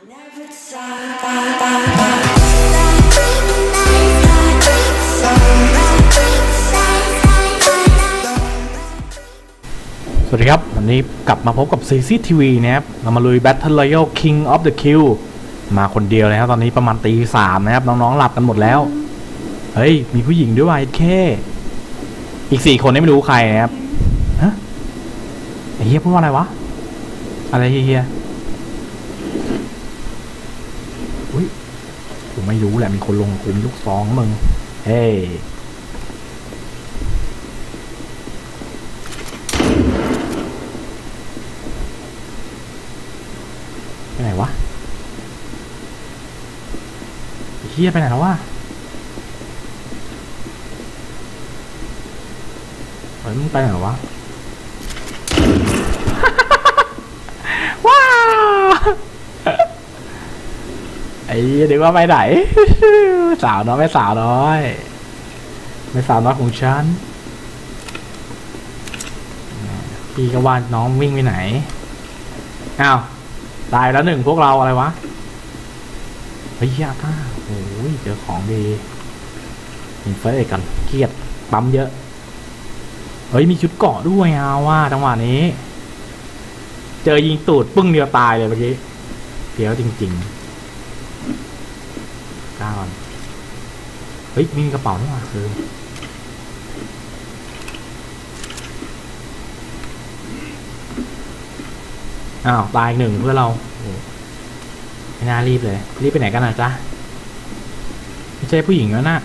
สวัสดีครับ วันนี้กลับมาพบกับซีซีทีวีนะครับ เรามาลุย Battle Royale King of the Kill มาคนเดียวเลยครับ ตอนนี้ประมาณตีสามนะครับ น้องๆ หลับกันหมดแล้ว เฮ้ย มีผู้หญิงด้วยว่ะแค่อีกสี่คนนี่ไม่รู้ใครนะครับ ฮะไอ้เฮียพูดว่าอะไรวะ อะไรเฮียย ไม่รู้แหละมีคนลงคุมลูกซองมึง เฮ้ไปไหนวะเฮียไปไหนแล้ววะเฮ้ยมึงไปไหนแล้ววะ ว้าว ไอ้เดี๋ยวว่าไปไหน สาวน้อยไม่สาวน้อย ไม่สาวน้อยของฉัน พี่ก็ว่าน้องวิ่งไปไหน อ้าว ตายแล้วหนึ่งพวกเราอะไรวะ เฮ้ยยาก้าโอ้ยเจอของดีมีเฟซกันเครียดปั๊มเยอะ เฮ้ยมีชุดเกาะด้วยเอาว่าจังหวะนี้ เจอยิงตูดปึ้งเดียวตายเลยเมื่อกี้เดี๋ยวจริง ๆ ก้าก่อน เฮ้ยมีกระเป๋าด้วยว่ะคืออ้าวตายหนึ่งเพื่อเราไม่น่ารีบเลย รีบไปไหนกันนะจ๊ะ ไม่ใช่ผู้หญิงแล้วนะ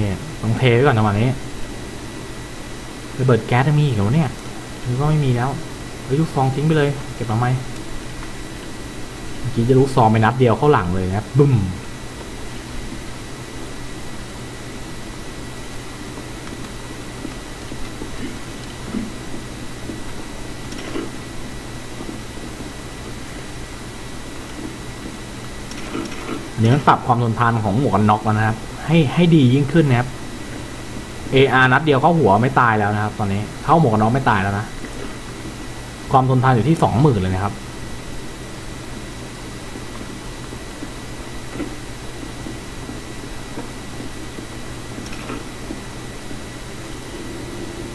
นี่ต้องเทไว้ก่อนจังหวะนี้ระเบิดแก๊สมีอีกเหรอวเนี่ยหรือว่าไม่มีแล้วเฮ้ยลูกซองทิ้งไปเลย เก็บมาไหม กี้จะลูกซองไปนัดเดียวเข้าหลังเลยนะครับบึ้มอันนี้มันปรับความทนทานของหมวกกันน็อกแล้วนะครับ ให้ให้ดียิ่งขึ้นนะครับ AR นัดเดียวเข้าหัวไม่ตายแล้วนะครับ ตอนนี้เข้าหมวกกันน็อกไม่ตายแล้วนะ ความทนทานอยู่ที่สองหมื่นเลยนะครับ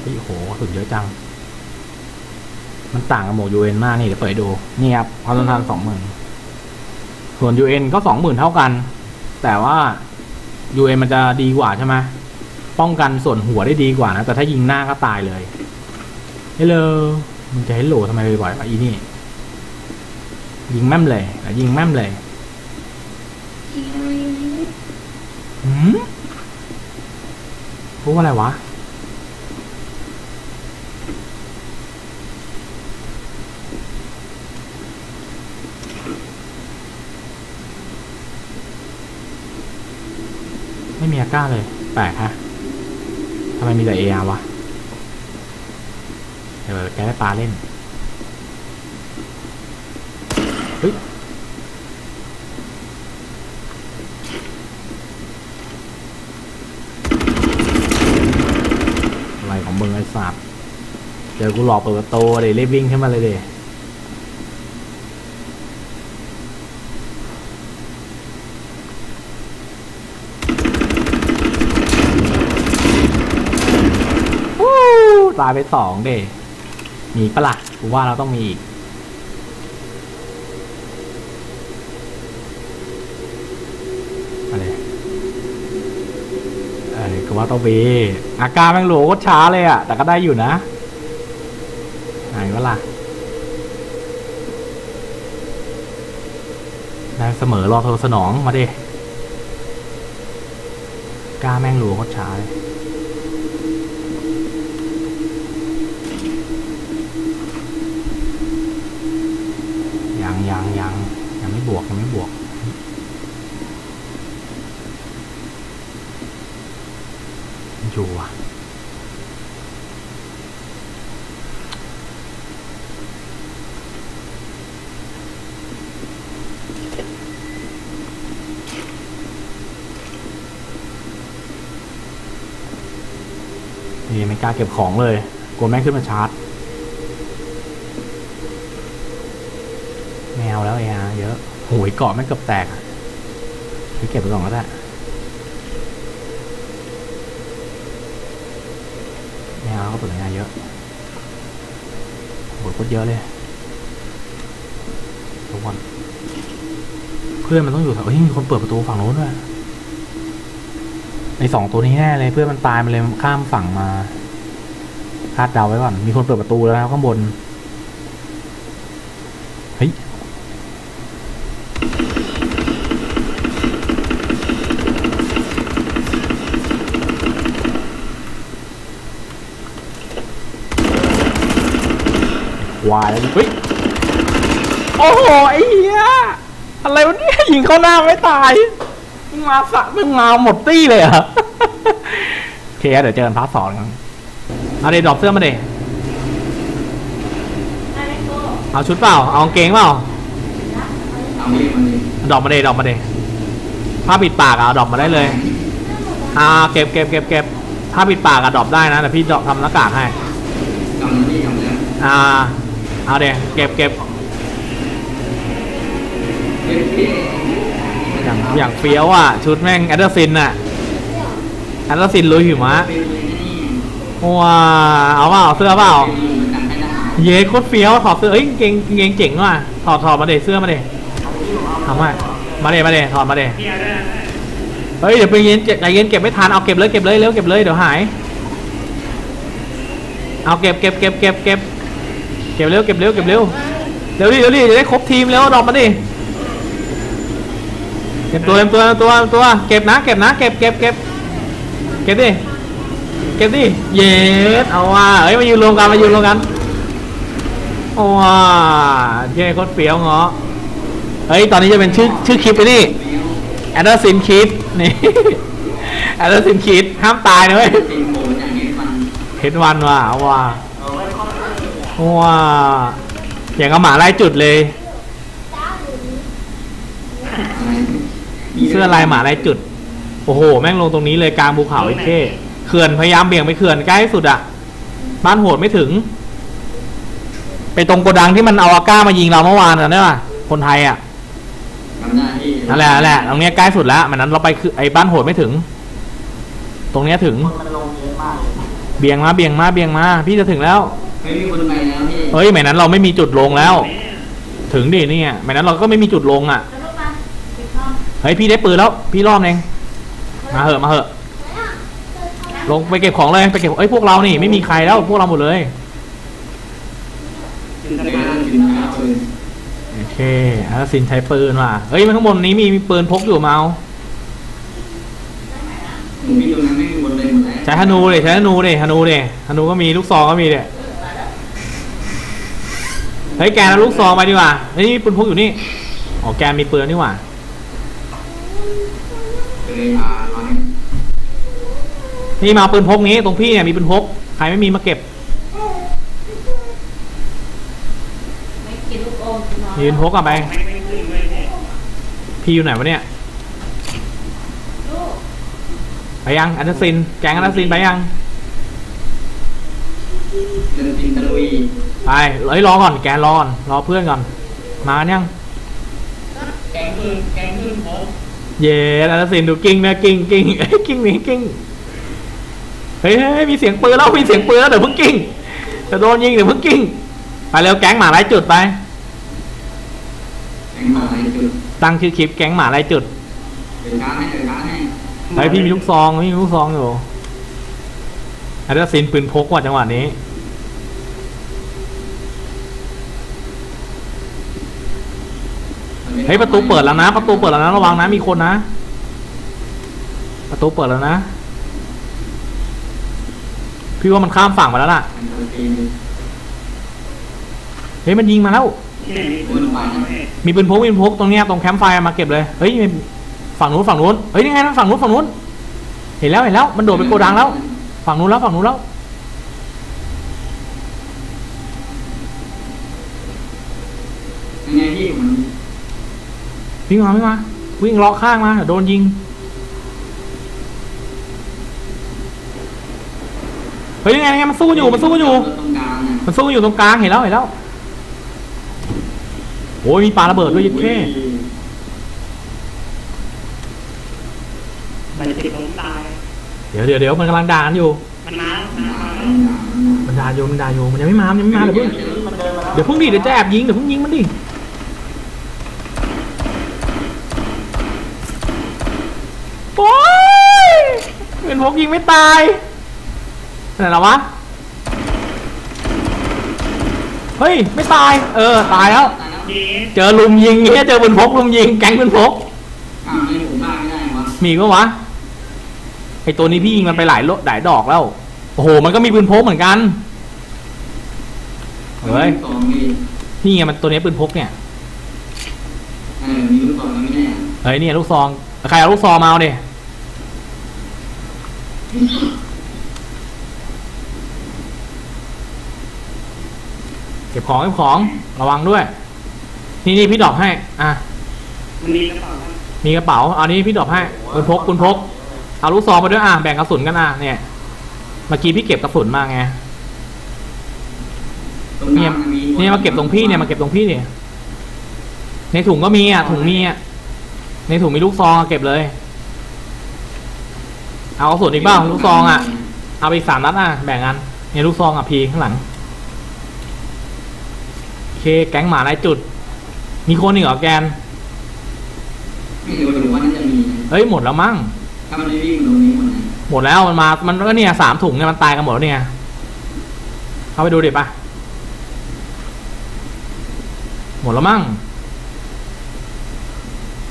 เฮ้ยโหสุดเยอะจัง มันต่างกับหมวก UN มากนี่เดี๋ยวเปิดให้ดู นี่ครับความทนทานสองหมื่นส่วน UN ก็สองหมื่นเท่ากัน แต่ว่า UN มันจะดีกว่าใช่ไหมป้องกันส่วนหัวได้ดีกว่านะ แต่ถ้ายิงหน้าก็ตายเลยเฮลโหลมึงจะเฮลโหลทำไมบ่อยๆวะอีนี่ ยิงแม่มเลยอะยิงแม่มเลยหืมพูดว่าอะไรวะ ม่มีอาก้าเลย แปลกฮะทำไมมีแต่เออาวะ เดี๋ยวแกได้ปลาเล่น เฮ้ย อะไรของมึงไอ้สัตว์เจอกูหลอกเปิดประตูเดี๋ยวรีบวิ่งขึ้นมาเลยเดี๋ยวู้ตายไปสองเดมีปะละ่ะกูว่าเราต้องมีอีกอะไรเออก็ว่าต้องมีอาการแม่งโหลโคตรช้าเลยอะแต่ก็ได้อยู่นะไหนวะล่ะได้เสมอรอโทรสนองมาดิกล้าแม่งหลโคตรช้าเลย ยังยังยังยังไม่ บวกยังไม่บวก อยู่อะนี่ไม่กล้าเก็บของเลย กลัวแม่งขึ้นมาชาร์จแมวแล้วเองเยอะ โหยเกาะม่งเกือบแตกอะไปเก็บไปก่อนก็ได้แมวก็เปิดงานเยอะโหยโคตรเยอะเลยทุกคนเพื่อนมันต้องอยู่แถวเฮ้ยมีคนเปิดประตูฝั่งโน้นด้วยไอสองตัวนี้แน่เลยเพื่อนมันตายมันเลยข้ามฝั่งมาคาดเดาไว้ก่อนมีคนเปิดประตูแล้วนะข้างบน วายแล้วดิเฮ้ยโอ้โหไอ้เหี้ยอะไรวะเนี่ยยิงเข้าหน้าไม่ตายมึงมาสะมึงมาหมดตี้เลยเหรอะโอเคเดี๋ยวเจอกันพาร์ทสองกันเอาเดดดรอปเสื้อมาเดเอาชุดเปล่า เอากางเกงเปล่าเอาเรียกมันเลยดรอปมาเดดรอปมาเดผ้าปิดปากอะเอาดรอปมาได้เลยอ่าเก็บเก็บเก็บเก็บผ้าปิดปากอะดรอปได้นะแต่พี่ดรอปทำหน้ากากให้กำลังที่กำลังอ่า เอาเดเก็บเก็บเฮ้ยพี่อย่างอย่างเฟี้ยวอะ ชุดแม่งแอดเดอร์ซินอะแอดเดอร์ซินลุยหิมะว้าเอาเปล่าเสื้อเปล่าเย้โคตรเฟี้ยวถอดเสื้อเอ้ยกางเกงกางเกงเจ๋งว่ะถอดถอดมาเดเสื้อมาเดทำมามาเดมาเดถอดมาเดเฮ้ยเดี๋ยวไปเย็นใจเย็นเก็บไม่ทันเอาเก็บเลยเก็บเลยเร็วเก็บเลยเดี๋ยวหาย เอาเก็บเก็บเก็บเก็บเก็บ ก็บเร็วเก็บเร็วเก็บเร็วเร็วดิเร็วดิจะได้ครบทีมแล้วดรอกมาดิเก็บตัวเต็มตัวเต็มตัวเต็มตัวเก็บนะเก็บนะเก็บเก็บเก็บเก็บดิเก็บดิเย็ดเอาว่ะเอ้ยมายืนรวมกันมายืนรวมกันโอ้ว้าเย้โคตรเฟี้ยวเงาะเฮ้ยตอนนี้จะเป็นชื่อชื่อคลิปไปนี่แอดเดอร์ซินคิดนี่แอดเดอร์ซินคิดห้ามตายนะเว้ยเป็นโบนอย่างนี้มันเห็นวันว่ะเอาว่ะ ว้าอย่างกับหมาไล่จุดเลย เสื้อลายหมาลายจุด โอ้โห แม่งลงตรงนี้เลยกลางภูเขาไอ้เท่เขื่อนพยายามเบี่ยงไปเขื่อนใกล้สุดอะบ้านโหดไม่ถึง ไปตรงโกดังที่มันเอาอาก้ามายิงเราเมื่อวานนะเนี่ยว่ะคนไทยอะทำหน้าที่นั่นแหละนั่นแหละตรงเนี้ยใกล้สุดแล้วมันนั้นเราไปคือไอ้บ้านโหดไม่ถึง ตรงเนี้ยถึงมันลงเยอะมากเบี่ยงมาเบี่ยงมาเบี่ยงมา พี่จะถึงแล้วไม่มีคนไปแล้วพี่ เฮ้ยแหมนั้นเราไม่มีจุดลงแล้ว ถึงดิเนี่ยแหมนั้นเราก็ไม่มีจุดลงอะเฮ้ยพี่ได้ปืนแล้ว พี่รอบเองมาเหอะมาเหอะ ลงไปเก็บของเลยไปเก็บเอ้ยพวกเรานี่ไม่มีใครแล้วพวกเราหมดเลยถึงสะพานถึงแล้วเลยโอเคอาร์ซินใช้ปืนว่ะเฮ้ยมันข้างบนนี้มีมีปืนพกอยู่มาเอาผมมีตรงนั้นไม่มีบนเลยหมดแล้วใช้ธนูเลยใช้ธนูเลยธนูเลยธนูก็มีลูกซองก็มีเลย เฮ้ยแกนเอาลูกซองไปดีกว่าเฮ้ยมีปืนพกอยู่นี่อ๋อแกนมีปืนนี่หว่านี่มาเอาปืนพกนี้ตรงพี่เนี่ยมีปืนพกใครไม่มีมาเก็บไม่กินลูกอมน้อยมีปืนพกกลับไปพี่อยู่ไหนวะเนี่ยไปยังอันดซินแกงอันดซินไปยัง ดินจินตะลุยไปเฮ้ยรอก่อนแกนรอก่อนรอเพื่อนก่อน มากันยังแกงขึ้นแกงขึ้นผมเย้อันเดอร์ซินดูกิ้งนะกิ้งกิ้งเอ้ยกิ้งนี่กิ้งเฮ้ยเฮ้ยมีเสียงปืนแล้วมีเสียงปืนแล้วเดี๋ยวเพิ่งกิ้งจะโดนยิงเดี๋ยวเพิ่งกิ้งไปเร็วแก๊งหมาไล่จุดไปแกงมาอะไรจุดตั้งชื่อคลิปแก๊งหมาไล่จุดเดินช้าให้เดินช้าให้เฮ้ยพี่มีลูกซองพี่มีลูกซองอยู่ อันเดอร์ซินปืนพกว่ะจังหวะนี้ เฮ้ยประตูเปิดแล้วนะ ประตูเปิดแล้วนะระวังนะมีคนนะ ประตูเปิดแล้วนะ พี่ว่ามันข้ามฝั่งมาแล้วล่ะ เฮ้ยมันยิงมาแล้ววนไปนะมีปืนพกมีปืนพกตรงเนี้ยตรงแคมป์ไฟมาเก็บเลย เฮ้ยมีฝั่งนู้นฝั่งนู้น เฮ้ยนี่ไงนะฝั่งนู้นฝั่งนู้น เห็นแล้วเห็นแล้วมันโดดไปโกดังแล้ว ฝั่งนู้นแล้วฝั่งนู้นแล้วยังไงพี่มันวิ่งมาวิ่งมา วิ่งเลาะข้างมาเดี๋ยวโดนยิง เฮ้ยยังไงยังไงมันสู้อยู่มันสู้อยู่ ตรงกลางอะมันสู้อยู่ตรงกลางเห็นแล้วเห็นแล้วโอ้ยมีปลาระเบิดด้วยยัดแค่มันจะติดลมตาย เดี๋ยวเดี๋ยวเดี๋ยวมันกำลังด่ากันอยู่มันมามันมามันด่าอยู่มันด่าอยู่มันยังไม่มามันยังไม่มาเดี๋ยวเพิ่งมันเดินมาแล้วเดี๋ยวเพิ่งดิเดี๋ยวจะแอบยิงเดี๋ยวเพิ่งยิงมันดิโอ้ยเป็นพกยิงไม่ตายไหนแล้ววะเฮ้ยไม่ตาย เออตายแล้วตายแล้วเย้เจอลุมยิงเงี้ยเจอปืนพกลุมยิงแก๊งปืนพกอ้าวนี่ผมบ้าไม่ได้วะมีก็วะไอตัวนี้พี่ยิงมันไปหลายโลหลายดอกแล้ว โอ้โห มันก็มีปืนพกเหมือนกันเฮ้ยสองมีนี่ไงมันตัวนี้ปืนพกเนี่ยเออมีลูกศรแล้วไม่แน่เฮ้ยเนี่ยลูกซองใครเอาลูกซองมาเอาดิเก็บของเก็บของระวังด้วย นี่นี่พี่ดรอกให้ อะมันมีกระเป๋าครับมีกระเป๋าเอานี้พี่ดรอกให้ปืนพกปืนพก เอาลูกซองไปด้วยอะแบ่งกระสุนกันอะเนี่ยเมื่อกี้พี่เก็บกระสุนมาไงตรงเนี่ยกลางมีเนี่ยมาเก็บตรงพี่เนี่ยมาเก็บตรงพี่เนี่ยในถุงก็มีอะถุงมีอะในถุงมีลูกซองอะเก็บเลย เอากระสุนอีกเปล่าลูกซองอะ เอาไปอีกสามนัดอะแบ่งกันเนี่ยลูกซองอะพีข้างหลังโอเคแก๊งหมาลายจุด มีคนอีกเหรอแกนไม่รู้แต่ว่าน่าจะมีนะเฮ้ยหมดแล้วมั้ง ถ้ามันไม่วิ่งตรงนี้หมดนหมดแล้วมันมา มันก็เนี่ยสามถุงเนี่ยมันตายกันหมดแล้วเนี่ยเข้าไปดูดิปะหมดแล้วมั้ง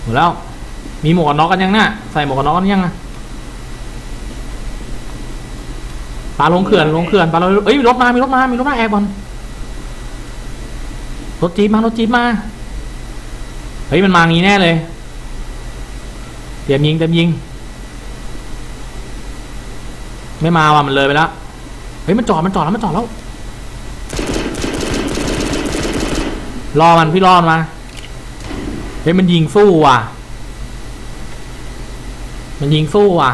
หมดแล้ว มีหมวกกันน็อกกันยังน่ะใส่หมวกกันน็อกกันยังอะปลาลงเขื่อนลงเขื่อนปลาลงเอ้ยมีรถมา มีรถมา มีรถมาแอร์บอลรถจี๊ปมารถจี๊ปมา เฮ้ยมันมางี้แน่เลย เตรียมยิงเตรียมยิง ไม่มาว่ะมันเลยไปแล้วเฮ้ยมันจอดมันจอดแล้วมันจอดแล้วรอมันพี่รอมันมาเฮ้ยมันยิงสู้ว่ะ มันยิงสู้ว่ะ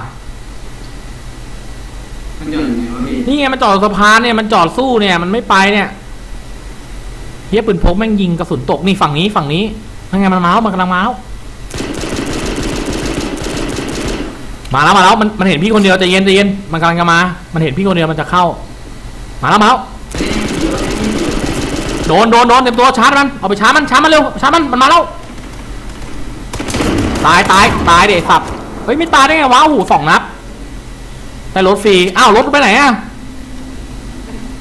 มันจะยังไงวะพี่นี่ไงมันจอดสะพานเนี่ยมันจอดสู้เนี่ยมันไม่ไปเนี่ยเฮียปืนพกแม่งยิงกระสุนตกนี่ฝั่งนี้ฝั่งนี้ยังไงมันมาแล้วมันกำลังมาแล้ว มาแล้วมาแล้วมันมันเห็นพี่คนเดียวใจเย็นใจเย็นมันกำลังจะมา มันเห็นพี่คนเดียวมันจะเข้า มาแล้วมาแล้วโดนโดนโดนเต็มตัวชาร์จมันเอาไปชาร์จมันชาร์จมันเร็วชาร์จมันมันมาแล้วตายตายตายเด็สับเฮ้ยไม่ตายได้ไงวะโอ้โหสองนัดได้รถฟรีอ้าวรถไปไหนอะ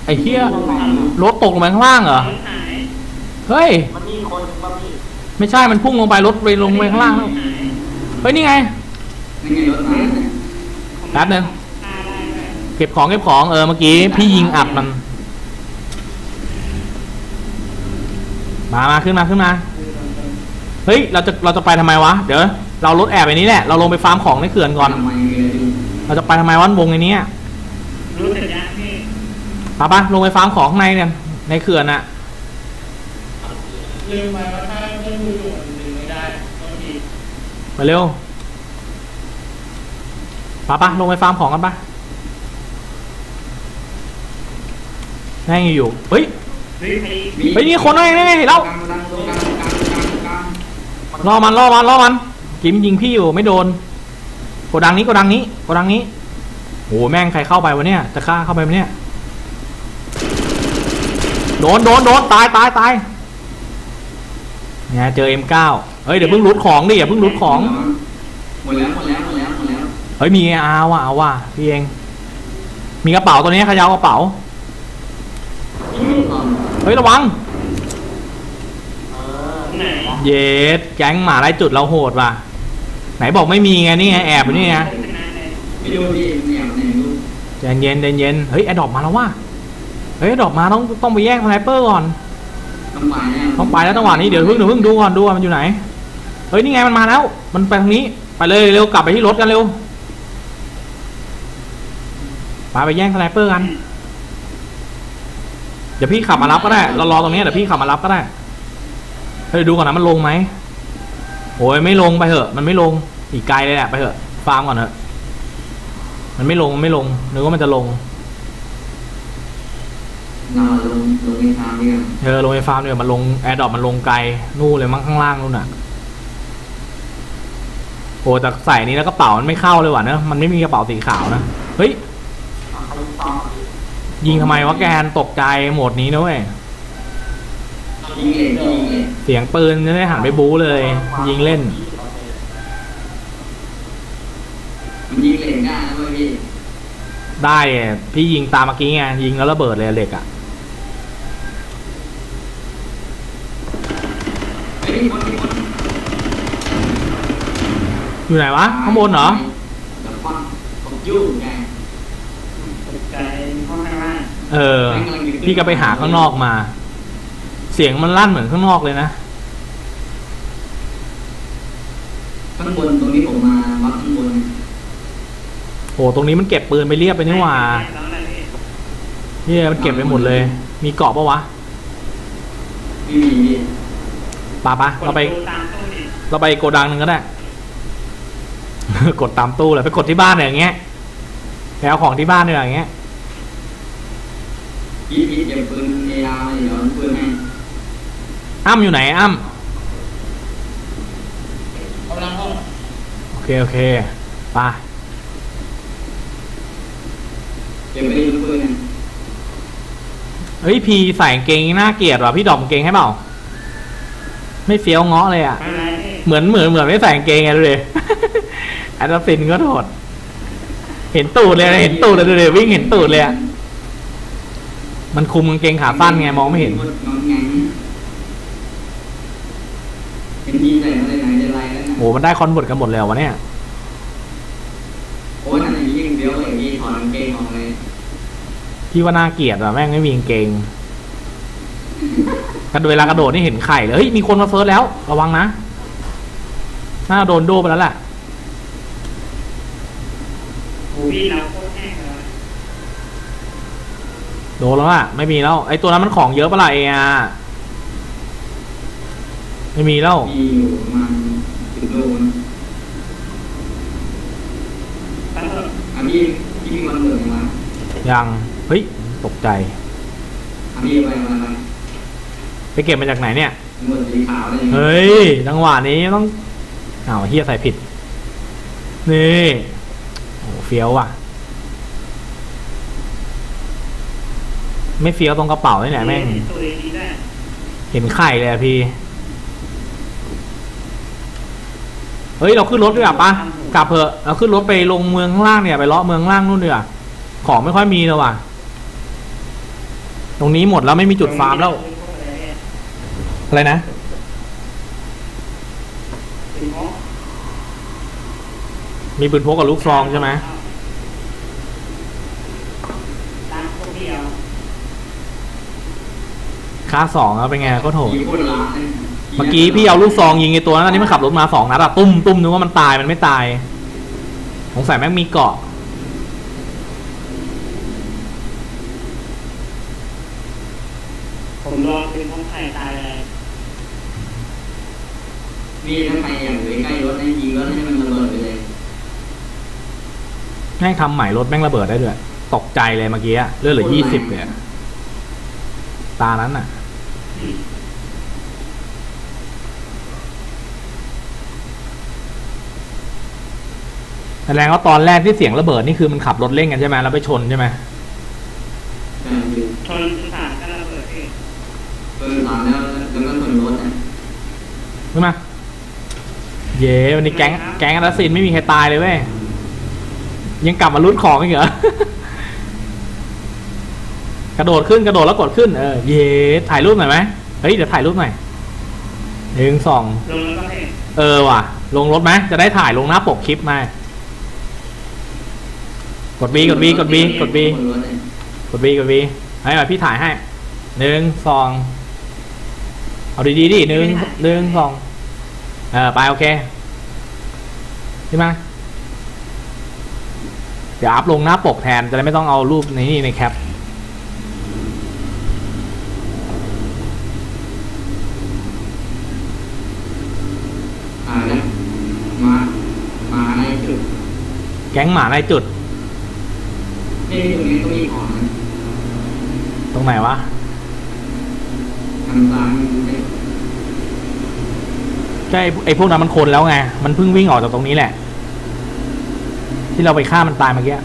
ไอ้เหี้ยรถตกลงไปข้างล่างเหรอเฮ้ยมันมีคนมาพี่ไม่ใช่มันพุ่งลงไปรถไปลงไปข้างล่างเฮ้ยนี่ไง นั่นไงรถมาเนี่ยแป๊บนึงเก็บของเก็บของเออเมื่อกี้พี่ยิงอัดมัน มามาขึ้นมาขึ้นมา เฮ้ยเราจะเราจะไปทำไมวะ เดี๋ยวเรารถแอบไปนี้แหละ เราลงไปฟาร์มของในเขื่อนก่อน ทำไมเลยดูเราจะไปทำไมวันวงในนี้ยรู้เสร็จยังพี่ปะปะลงไปฟาร์มของข้างในเนี่ยในเขื่อนอะลืมไปว่าถ้าเครื่องมือยู่มันดึงไม่ได้ต้องทีไปเร็ว ปะปะลงไปฟาร์มของกันปะแม่งอยู่เฮ้ยเฮ้ยใครเฮ้ยนี่คนอะไรนี่นี่แล้วกลางกลางกลางกลางกลางกลางรอมันรอมันรอมันกิมยิงพี่อยู่ไม่โดนโกดังนี้โกดังนี้โกดังนี้โอ้แม่งใครเข้าไปวะเนี่ยจะฆ่าเข้าไปวะเนี่ยโดนโดนโดนตายตายตายเนี่ยเจอ M9 เฮ้ยเดี๋ยวเพิ่งรูดของดิอย่าเพิ่งรูดของหมดแล้วหมดแล้ว เฮ้ยมีอาว่ะเอาว่ะพี่เอง มีกระเป๋าตัวนี้ขยาวกระเป๋า เฮ้ยระวังไหนเย็ดแก๊งหมาไล่จุดเราโหดว่ะ ไหนบอกไม่มีไงนี่ไงแอบอยู่นี่ไงชนะเลยไม่รู้พี่เนี่ยเนี่ยรู้ใจเย็นใจเย็นเฮ้ยแอดดอปมาแล้วว่ะเฮ้ยแอดดอปมาต้องต้องไปแย่งสไนเปอร์ก่อนต้องไปแน่ต้องไปแล้วจังหวะนี้เดี๋ยวเพิ่งเดี๋ยวเพิ่งดูก่อนดูว่ามันอยู่ไหน เฮ้ยนี่ไงมันมาแล้ว มันไปทางนี้ไปเลยเร็วกลับไปที่รถกันเร็ว ไปไปแย่งสไนเปอร์กัน เดี๋ยวพี่ขับมารับก็ได้ เรารอตรงนี้เดี๋ยวพี่ขับมารับก็ได้เฮ้ยดูก่อนนะมันลงไหมโอ้ยไม่ลงไปเถอะ มันไม่ลง อีกไกลเลยแหละไปเถอะ ฟาร์มก่อนเถอะ มันไม่ลงมันไม่ลงนึกว่ามันจะลงมเราลงลงในทางเดียวเออลงไฟฟาร์มเนี่ยมันลงแอร์ดรอปมันลงไกลนู่นเลยมั้งข้างล่างนู่นอะโอ้แต่ใส่นี้แล้วกระเป๋ามันไม่เข้าเลยว่ะเนอะมันไม่มีกระเป๋าสีขาวนะ เฮ้ย ยิงทำไมวะแกนตกใจโหมดนี้นะเว้ยยิงเหล็กยิงเหล็กเสียงปืนจะได้หันไปบู๊เลย ยิงเล่นมันยิงเหล็กได้นะเว้ยพี่ได้อะพี่ยิงตามเมื่อกี้ไงยิงแล้วระเบิดเลยเหล็กอะเฮ้ยมีคนมีคนอยู่ไหนวะข้างบนเหรอเดี๋ยวควันผมยุ่งไง ตกใจห้องข้างล่าง เออ พี่ก็ไปหาข้างนอกมา เสียงมันลั่นเหมือนข้างนอกเลยนะข้างบนตรงนี้ผมมาวัดข้างบนโหตรงนี้มันเก็บปืนไปเรียบไปนี่หว่าแล้วนั่นเองเนี่ยมันเก็บไปหมดเลย มีเกาะปะวะไม่มีพี่ปะปะเราไปกดดูตามตู้ดิเราไปโกดังหนึ่งก็ได้ กดตามตู้เลยไปกดที่บ้านเนี่ยอย่างเงี้ยไปเอาของที่บ้านเนี่ยอย่างเงี้ย พี่พี่เก็บปืนเออาร์มาเดี๋ยวเอาปืนให้อ้ำอยู่ไหนอ้ำกำลังห้องโอเคโอเคไปเก็บไปดีปืนเนี่ยเฮ้ยพีใส่กางเกงน่าเกลียดว่ะพี่ดอกกางเกงให้เปล่า ไม่เฟี้ยวเงาะเลยอะไม่เป็นไรพี่เหมือนเหมือนเหมือนไม่ใส่กางเกงไงดูดิแอดซินก็โทษเห็นตูดเลยนะเห็นตูดเลยดูดิวิ่งเห็นตูดเลยอะ มันคุมกางเกงขาสั้นไงมองไม่เห็นงองแงงเป็นทีใส่มาได้ไหนจะไรแล้วนะโอ้มันได้คอนเวิร์ตกันหมดเลยเหรอวะเนี่ยโอ้ยนั่นอย่างนี้ยิงเดียวอย่างนี้ถอดกางเกงออกเลยพี่ว่าน่าเกลียดอะแม่งไม่มีกางเกงกระโดดเวลากระโดดนี่เห็นไข่เลยเฮ้ยมีคนมาเฟิร์สแล้ว ระวังนะน่าโดนโดไปแล้วแหละโอ้พี่เรา โคตรแห้งเลยโดนแล้วอะไม่มีแล้วไอตัวนั้นมันของเยอะปะล่ะเอะไม่มีแล้วมีอยู่ประมาณสิบโลนะตั้งแต่อะพี่พี่มีวันเกิดยังไงยังเฮ้ยตกใจอะพี่ไปไปไปไปเก็บมาจากไหนเนี่ยหมดสีขาวเลยเฮ้ยจังหวะนี้ต้องอ้าวเฮียใส่ผิดนี่โอ้เฟี้ยวว่ะ ไม่เฟี้ยวตรงกระเป๋านี่แหละแม่งตัวดีได้เห็นไข่เลยอะพี่ เฮ้ย เราขึ้นรถดีกว่าปะกลับเถอะเราขึ้นรถไปลงเมืองข้างล่างเนี่ยไปเลาะเมืองข้างล่างนู่นดีกว่าของไม่ค่อยมีเลยว่ะ ตรงนี้หมดแล้วไม่มีจุดฟาร์มแล้ว อะไรนะเป็นเพราะมีปืนพกกับลูกซองใช่ไหม ตามพวกพี่เอา ค่าสองแล้วเป็นไงก็โถมีคนละเลยเมื่อกี้พี่เอาลูกซองยิงไอตัวนั้นอันนี้มันขับรถมาสองนัดอะตุ้มตุ้มนึกว่ามันตายมันไม่ตายสงสัยแม่งมีเกาะผมลองเป็นห้องไข่ตายเลยมีถ้าใครอยากอยู่ใกล้รถให้ยิงรถให้มันระเบิดไปเลยแม่งทำใหม่รถแม่งระเบิดได้ด้วย ตกใจเลยเมื่อกี้อะเลือดเหลือยี่สิบเลยอะตานั้นอะ แสดงว่าตอนแรกที่เสียงระเบิดนี่คือมันขับรถเล่นกันใช่ไหมแล้วไปชนใช่ไหมแต่อยู่ชนสถานก็ระเบิดเองเปิดหลังแล้วแล้วก็ชนรถอะขึ้นมาเย้วันนี้แก๊งแก๊งอัลซินไม่มีใครตายเลยเว้ยยังกลับมาลุ้นของอีกเหรอ กระโดดขึ้นกระโดดแล้วกดขึ้นเออเย้ถ่ายรูปหน่อยไหมเฮ้ยเดี๋ยวถ่ายรูปหน่อยหนึ่งสองเออว่ะ ลงรถไหมจะได้ถ่ายลงหน้าปกคลิปมากดบีกดบีกดบีกดบีกดบีกดบีให้มาพี่ถ่ายให้หนึ่งสองเอาดีๆดิหนึ่งหนึ่งสองเออไปโอเคขึ้นมาเดี๋ยวอัพลงหน้าปกแทนจะได้ไม่ต้องเอารูปในนี่ในแคป อ่าแล้วมา มาในจุด แก๊งหมาในจุดนี่ตรงนี้ตรงนี้ของนะตรงไหนวะทางซ้ายมันไม่ใช่ไอ้พวกนั้นมันคนแล้วไง มันเพิ่งวิ่งออกจากตรงนี้แหละ ที่เราไปฆ่ามันตายเมื่อกี้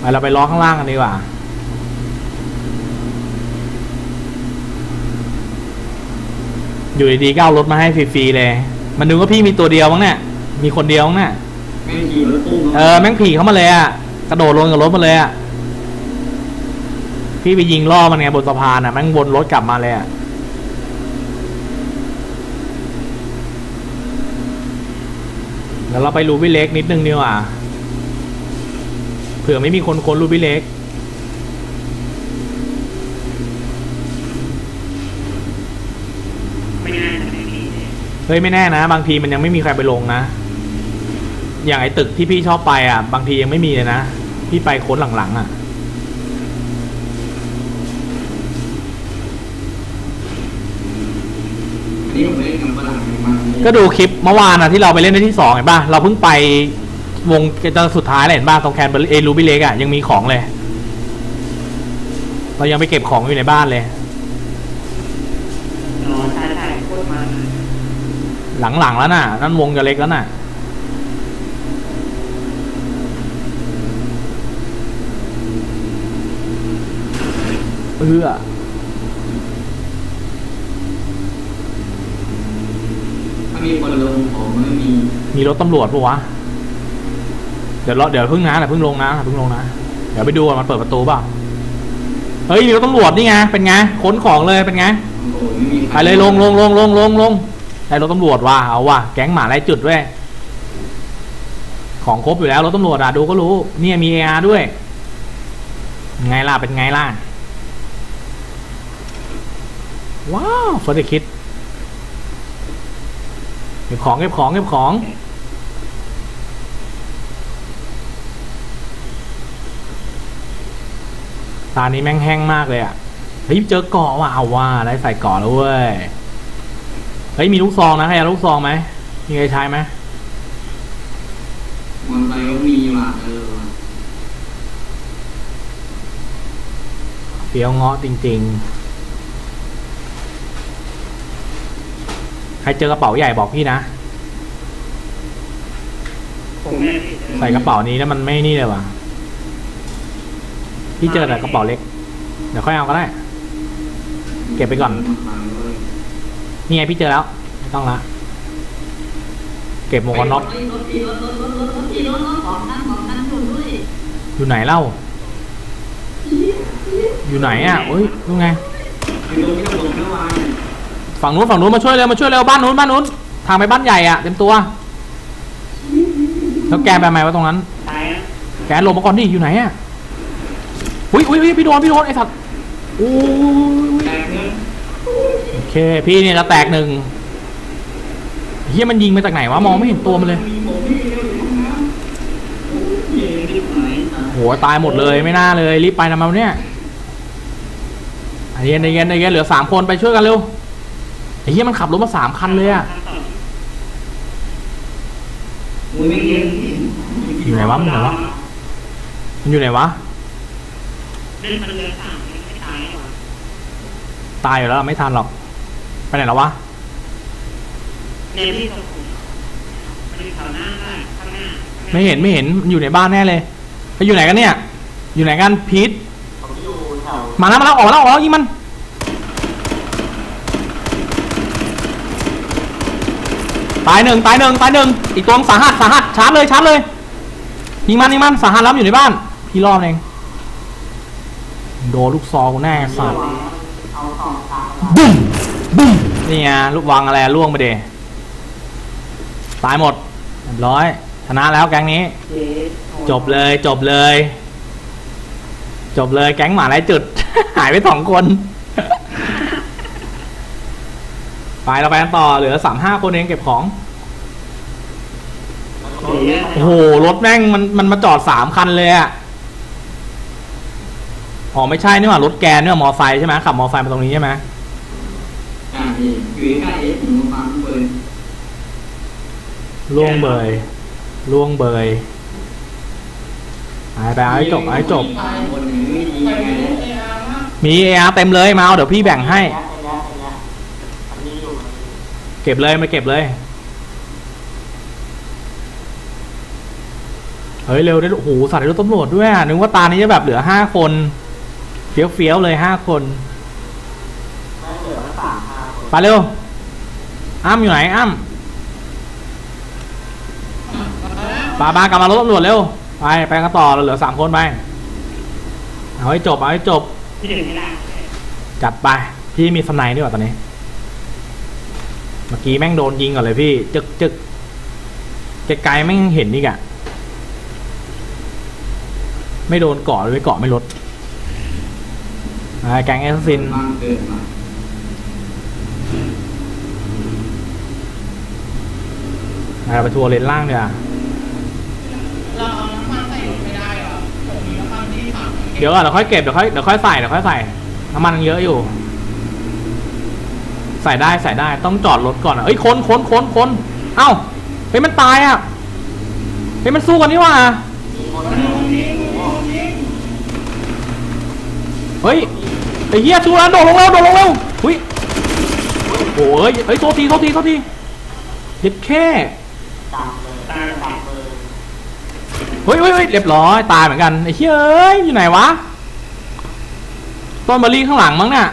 ไปเราไปล้อข้างล่างกันดีกว่าอยู่ดีๆก็เอารถมาให้ฟรีๆเลย มันนึกว่าพี่มีตัวเดียวมั้งเนี่ย มีคนเดียวมั้งเนี่ย แม่งขี่รถพุ่งเออแม่งผีเข้ามาเลยอะกระโดดลงจากรถมาเลยอะพี่ไปยิงล่อมันไงบนสะพานอะแม่งวนรถกลับมาเลยอะเดี๋ยวเราไปรูบิเล็กนิดนึงดีกว่าเผื่อไม่มีคนค้นรูบิเล็กไม่น่าจะไม่มีเฮ้ยไม่แน่นะ บางทีมันยังไม่มีใครไปลงนะ อย่างไอ้ตึกที่พี่ชอบไปอะ บางทียังไม่มีเลยนะ พี่ไปค้นหลังๆอะอันนี้ผมไปเล่นกับฝรั่งมันก็ดูคลิปเมื่อวานอะที่เราไปเล่นได้ที่สองเห็นป่ะ เราเพิ่งไปวงจนสุดท้ายเลยเห็นป่ะตรงแคนเบอร์เอรูบิเล็กอะยังมีของเลย เรายังไปเก็บของอยู่ในบ้านเลยอ๋อใช่ใช่โคตรมันหลังๆแล้วน่ะ นั่นวงจะเล็กแล้วน่ะ เออถ้ามีคนลงของมันไม่มีมีรถตำรวจปะวะ เดี๋ยวเราเดี๋ยวเพิ่งนะเดี๋ยวเพิ่งลงนะเพิ่งลงนะ เดี๋ยวไปดูว่ามันเปิดประตูเปล่าเฮ้ยมีรถตำรวจนี่ไงเป็นไงขนของเลยเป็นไงโอ้โหไม่มีไปเลยลงลงลงลงลงลงได้รถตำรวจว่ะเอาว่ะแก๊งหมาไล่จุดเว้ยของครบอยู่แล้วรถตำรวจอะดูก็รู้ เนี่ยมีเออาด้วย ไงล่ะเป็นไงล่ะ ว้าวเฟิร์สคิดเก็บของเก็บของเก็บของตานี้แม่งแห้งมากเลยอะเฮ้ยเจอเกาะว่ะเอาว่าได้ใส่เกาะแล้วเว้ยเฮ้ยมีลูกซองนะใครเอาลูกซองไหมมีใครใช้ไหมมันไปก็มีว่ะเออว่ะเฟี้ยวเงาะจริง ๆ ใครเจอกระเป๋าใหญ่บอกพี่นะใส่กระเป๋านี้แล้วมันไม่นี่เลยวะพี่เจอแต่กระเป๋าเล็ก เดี๋ยวค่อยเอาก็ได้ เก็บไปก่อน นี่ไงพี่เจอแล้วไม่ต้องละ เก็บหมวกกันน็อกอยู่ไหนเล่า อยู่ไหนอะโอ้ยรู้ไง ฝั่งนู้นฝั่งนู้นมาช่วยเร็วมาช่วยเร็วบ้านนู้นบ้านนู้นทางไปบ้านใหญ่อะเต็มตัว แล้วแกไปไหมวะตรงนั้นตายนะแกลงมาก่อนดิอยู่ไหนอะอุ้ยอุ้ยอุ้ยพี่โดนพี่โดนไอ้สัตว์โอ้ยแตกเนื้อโอเคพี่เนี่ยจะแตกหนึ่งเฮียมันยิงมาจากไหนวะมองไม่เห็นตัวมันเลยมีผมพี่เร็วอยู่ห้องน้ำโอ้ยเย็นที่ไหนอะโหตายหมดเลยไม่น่าเลยรีบไปนะมาเนี่ยไอ้เย็นไอ้เย็นไอ้เย็นเหลือสามคนไปช่วยกันเร็ว ไอ้เฮียมันขับรถมาสามคันเลยอะโอ้ยไม่เย็นพี่อยู่ไหนวะมันอยู่ไหนวะมันอยู่ไหนวะเล่นมันเรือสามไม่ตายหรอตายอยู่แล้วไม่ทันหรอกไปไหนแล้ววะเนี่ยพี่ตรงผมมันอยู่แถวหน้าได้ข้างหน้าไม่เห็นไม่เห็นมันอยู่ในบ้านแน่เลยไปอยู่ไหนกันเนี่ย อยู่ไหนกันพีทผมอยู่แถวมาแล้วมาแล้วออกมาแล้วออกมาแล้วยิงมัน ตายหนึ่งตายหนึ่งตายหนึ่งอีกตัวสาหัสสาหัสชาร์จเลยชาร์จเลยยิงมันยิงมันสาหัสแล้วมันอยู่ในบ้าน พี่รอบเองโดนลูกซองกูแน่สัตว์บุ้มบุ้มนี่ไงลูกวางอะไรล่วงไปเดตายหมดเรียบร้อย ชนะแล้วแก๊งนี้เจ๊จบเลยจบเลย จบเลยแก๊งหมาไร้จุด หายไปสองคน ไปเราไปกันต่อเหลือสามห้าคนเองเก็บของเจ๊โอ้โหรถแม่งมันมันมาจอดสามคันเลยอะอ๋อไม่ใช่นี่หว่ารถแกนนี่หว่ามอไซค์ใช่ไหมขับมอไซค์มาตรงนี้ใช่ไหมอ่าพี่อยู่ใกล้เอฟผมมาฟังเปิดล่วงเบยล่วงเบยไปไปเอาให้จบเอาให้จบตายคนหนึ่งไม่ดียังไงเนี่ยเมีเอเต็มเลยมาเอาเดี๋ยวพี่แบ่งให้ ไอ้เนี้ยไอ้เนี้ยอันนี้อยู่มันมี เก็บเลยมาเก็บเลย เฮ้ยเร็วได้โอ้โหสัตว์ได้รถตำรวจด้วยอะนึกว่าตานี้จะแบบเหลือห้าคนเฟี้ยวเฟี้ยวๆเลยห้าคนไม่เหลือสามห้าคนไปเร็ว อ้ำอยู่ไหน อ้ำปาบากลับมารถตำรวจเร็ว ไปไปกันต่อเราเหลือสามคนไป เอาให้จบเอาให้จบพี่ถึงไม่ได้จัดไป พี่มีสไนด์ด้วยว่ะตอนนี้เมื่อกี้แม่งโดนยิงก่อนเลยพี่ จึกจึกไกลๆแม่งเห็นอีกอะไม่โดนเกาะเลยเกาะไม่ลดไอ้แกงแอสซินบ้างเกินมาอ่าไปทัวร์เลนล่างเดี๋ยวาเราเอาน้ำมันใส่รถไม่ได้เหรอผมมีน้ำมันที่ถังเดี๋ยวก่อนเดี๋ยวค่อยเก็บเดี๋ยวค่อยเดี๋ยวค่อยใส่เดี๋ยวค่อยใส่น้ำมันเยอะอยู่ ใส่ได้ใส่ได้ต้องจอดรถก่อนอะเอ้ยคนคนคนคนเอ้าเฮ้ยมันตายอะเฮ้ยมันสู้กันนี่ว่าเฮ้ยไอ้เหี้ยสู้แล้วโดดลงแล้วโดดลงแล้วหุยโอ้ยเฮ้ยโทษทีโทษทีโทษทีเด็ดแค่เฮ้ยเฮ้ยเรียบร้อยตายเหมือนกันไอ้เหี้ยอยู่ไหนวะต้นมะลิข้างหลังมั้งเนี่ย